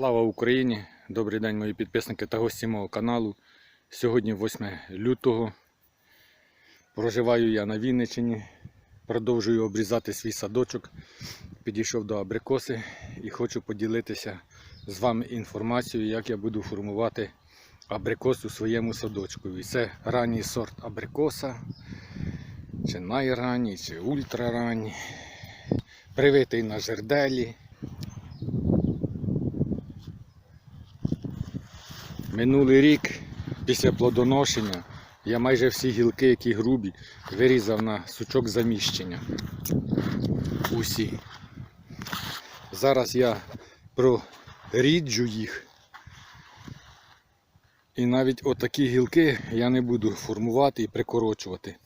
Слава Україні! Добрий день, мої підписники та гості мого каналу. Сьогодні 8 лютого. Проживаю я на Вінниччині. Продовжую обрізати свій садочок. Підійшов до абрикоси і хочу поділитися з вами інформацією, як я буду формувати абрикос у своєму садочку. І це ранній сорт абрикоса, чи найранній, чи ультраранній. Привитий на жерделі. Минулий рік після плодоношення я майже всі гілки, які грубі, вирізав на сучок заміщення. Усі. Зараз я проріджу їх. І навіть отакі гілки я не буду формувати і прикорочувати.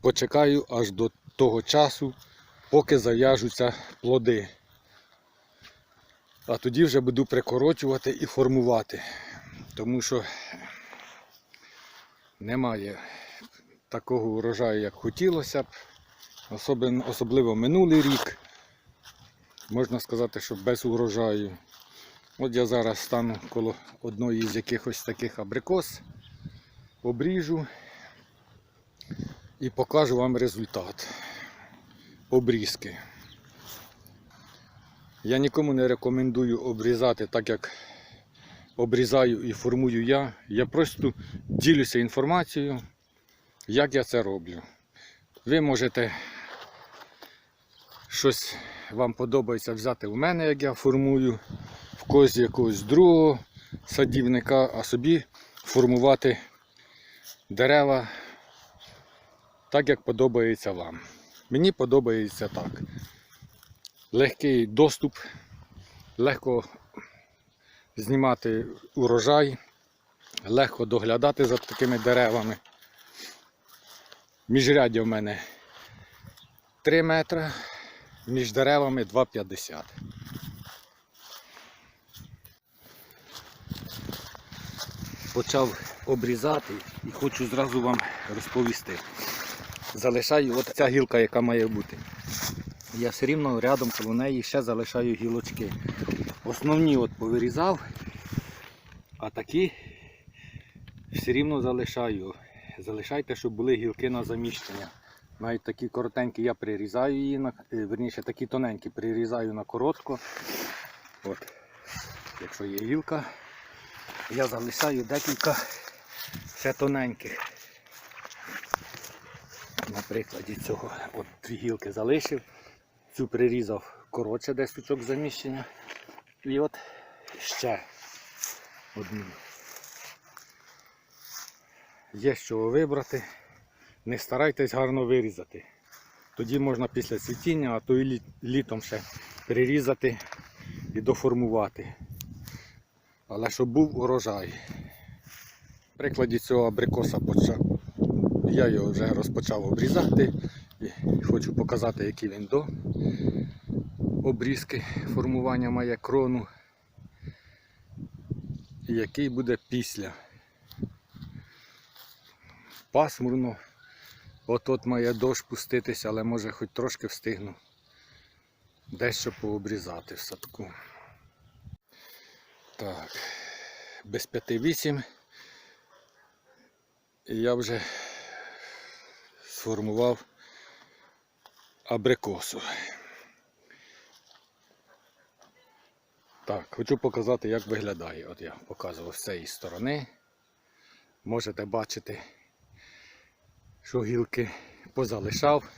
Почекаю аж до того часу, поки зав'яжуться плоди. А тоді вже буду прикорочувати і формувати. Тому що немає такого урожаю, як хотілося б. Особливо, минулий рік. Можна сказати, що без урожаю. От я зараз стану коло одної з якихось таких абрикос, обріжу і покажу вам результат обрізки. Я нікому не рекомендую обрізати так, як обрізаю і формую я. Я просто ділюся інформацією, як я це роблю. Ви можете щось вам подобається взяти у мене, як я формую, в когось якогось другого садівника, а собі формувати дерева так, як подобається вам. Мені подобається так. Легкий доступ, легко знімати урожай, легко доглядати за такими деревами. Міжряддя в мене 3 метри, між деревами 2,50. Почав обрізати і хочу зразу вам розповісти. Залишаю от ця гілка, яка має бути. Я все рівно рядом коло неї ще залишаю гілочки. Основні от повирізав, а такі все рівно залишаю. Залишайте, щоб були гілки на заміщення. Навіть такі коротенькі я прирізаю її, на, е, верніше такі тоненькі прирізаю на коротко. От. Якщо є гілка, я залишаю декілька ще тоненьких. На прикладі цього от дві гілки залишив, цю прирізав коротше десь сучок заміщення. І от ще одну. Є що вибрати. Не старайтесь гарно вирізати. Тоді можна після цвітіння, а то і лі- літом ще прирізати і доформувати. Але щоб був урожай. В прикладі цього абрикоса почав. Я його вже розпочав обрізати і хочу показати, який він до обрізки формування має крону який буде після. Пасмурно. От-от має дощ пуститися, але може хоч трошки встигну дещо пообрізати в садку. Так, без 5-8 і я вже сформував абрикосу. Так, хочу показати, як виглядає. От я показував з цієї сторони. Можете бачити, що гілки позалишав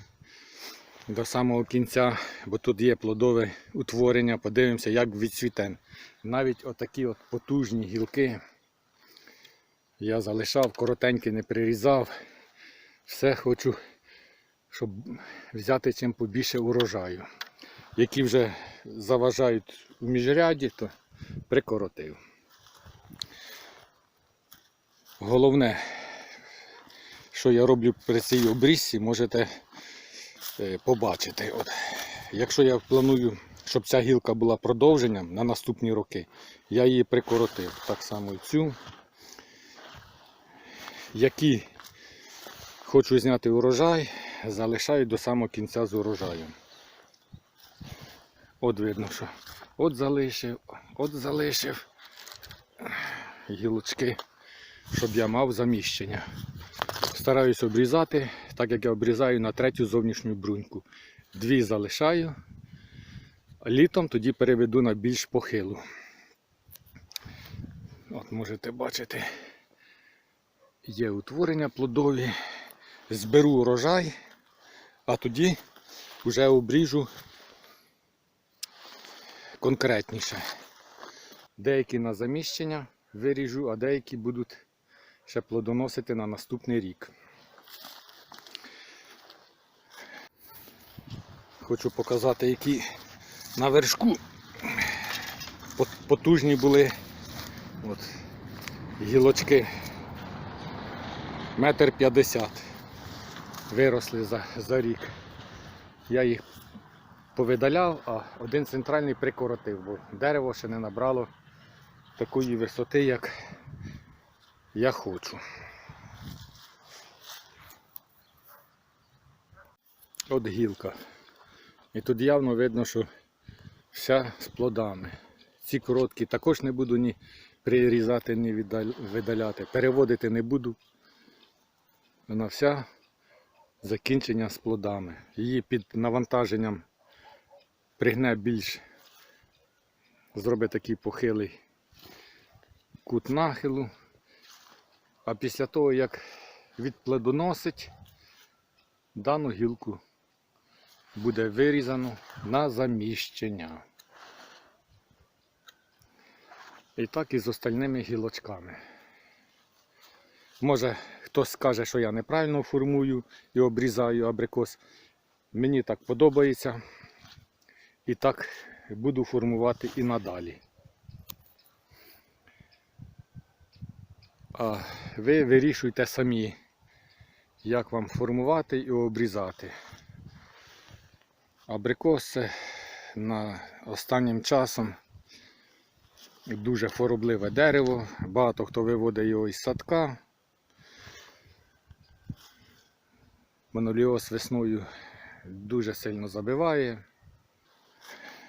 до самого кінця, бо тут є плодове утворення. Подивимося, як відцвіте. Навіть отакі от потужні гілки я залишав, коротенькі не прирізав. Все хочу, щоб взяти чим побільше урожаю. Які вже заважають в міжряді, то прикоротив. Головне, що я роблю при цій обрізці, можете е, побачити. От, якщо я планую, щоб ця гілка була продовженням на наступні роки, я її прикоротив. Так само і цю. Які хочу зняти урожай, залишаю до самого кінця з урожаєм. От видно, що От залишив, от залишив гілочки, щоб я мав заміщення. Стараюсь обрізати, так як я обрізаю на третю зовнішню бруньку. Дві залишаю, літом тоді переведу на більш похилу. От можете бачити, є утворення плодові. Зберу урожай, а тоді вже обріжу конкретніше. Деякі на заміщення виріжу, а деякі будуть ще плодоносити на наступний рік. Хочу показати, які на вершку потужні були от, гілочки. Метр п'ятдесят виросли за, за рік. Я їх повидаляв, а один центральний прикоротив, бо дерево ще не набрало такої висоти, як я хочу. От гілка. І тут явно видно, що вся з плодами. Ці короткі також не буду ні прирізати, ні видаляти. Переводити не буду. Вона вся закінчення з плодами. Її під навантаженням пригне більш, зробить такий похилий кут нахилу. А після того, як відплодоносить, дану гілку буде вирізано на заміщення. І так і з остальними гілочками. Може хтось скаже, що я неправильно формую і обрізаю абрикос. Мені так подобається. І так буду формувати і надалі. А ви вирішуйте самі, як вам формувати і обрізати. Абрикос на останнім часом дуже хворобливе дерево. Багато хто виводить його із садка. Моноліоз весною дуже сильно забиває.